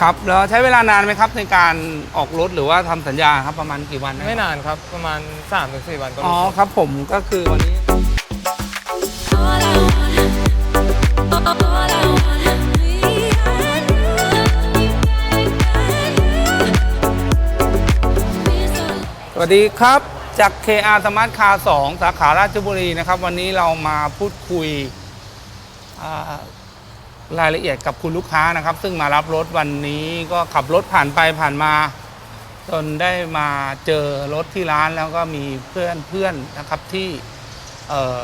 ครับแล้วใช้เวลานานไหมครับในการออกรถหรือว่าทำสัญญาครับประมาณกี่วันนะไม่นานครับประมาณ3-4วันก็อ๋อรู้ครับผมก็คือวันนี้ All I want, all I want, me and you. สวัสดีครับจาก KR Smart Car 2 สาขาราชบุรีนะครับ วันนี้เรามาพูดคุยอ่า รายละเอียดกับคุณลูกค้านะครับ ซึ่งมารับรถวันนี้ก็ขับรถผ่านไปผ่านมา จนได้มาเจอรถที่ร้านแล้วก็มีเพื่อนเพื่อนนะครับที่เอ่อ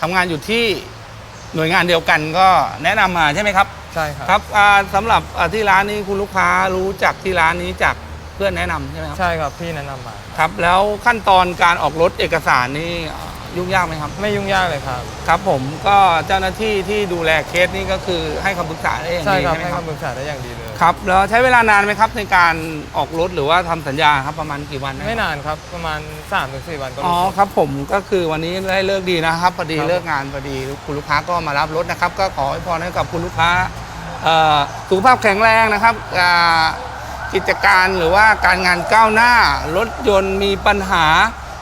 ทำงานอยู่ที่หน่วยงานเดียวกันก็แนะนำมาใช่ไหมครับ ใช่ครับครับอ่าสำหรับอ่าที่ร้านนี้คุณลูกค้ารู้จักที่ร้านนี้จากเพื่อนแนะนำใช่ไหมครับใช่ครับพี่แนะนำมาครับแล้วขั้นตอนการออกรถเอกสารนี่อ่า ยุ่งยากไหมครับ ไม่ยุ่งยากเลยครับ ครับผมก็เจ้าหน้าที่ที่ดูแลเคสนี่ก็คือให้คำปรึกษาได้อย่างใช่ดีครับใช่ไหมให้ครับคำปรึกษาได้อย่างดีเลย ครับแล้วใช้เวลานานไหมครับในการออกรถหรือว่าทำสัญญาครับประมาณกี่วันนะไม่นานครับประมาณ3-4วันก็อ๋อรู้ ครับผมก็คือวันนี้ได้เลิกดีนะครับพอดีครับ เลิกงานพอดีคุณลูกค้าก็มารับรถนะครับ ก็ขอให้พรให้กับคุณลูกค้าเอ่อสุขภาพแข็งแรงนะครับอ่ากิจการหรือว่าการงานก้าวหน้ารถยนต์มีปัญหา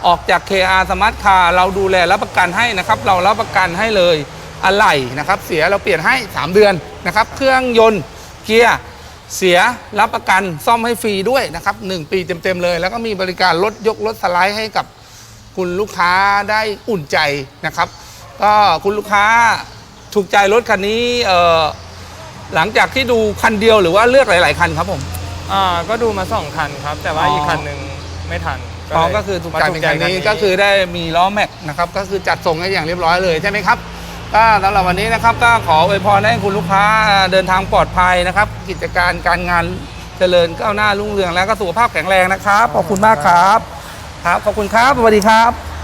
ออกจาก KR Smart Car เราดูแลรับประกันให้นะครับ เรารับประกันให้เลยอะไหล่นะครับ เสียเราเปลี่ยนให้ 3 เดือนนะครับ เครื่องยนต์เกียร์เสียรับประกันซ่อมให้ฟรีด้วยนะครับ 1 ปีเต็ม ๆ เลย แล้วก็มีบริการรถยกรถสไลด์ให้กับคุณลูกค้าได้อุ่นใจนะครับ ก็คุณลูกค้าถูกใจรถคันนี้หลังจากที่ดูคันเดียวหรือว่าเลือกหลาย ๆ คันครับผม อ่า ก็ดูมา2คันครับ แต่ว่าอ๋ออีอีกคันหนึ่ง ไม่ทันอ๋อเลยก็คือถูกใจมาเป็นคันนี้ก็คือได้มีล้อแม็กนะครับก็คือจัดส่งให้อย่างเรียบร้อยเลยใช่ไหมครับก็สำหรับวันนี้นะครับก็ขออวยพรให้คุณลูกค้าเดินทางปลอดภัยนะครับ กิจการการงานเจริญก้าวหน้ารุ่งเรืองแล้วก็สุขภาพแข็งแรงนะครับขอบคุณมากครับ ครับขอบคุณครับสวัสดีครับ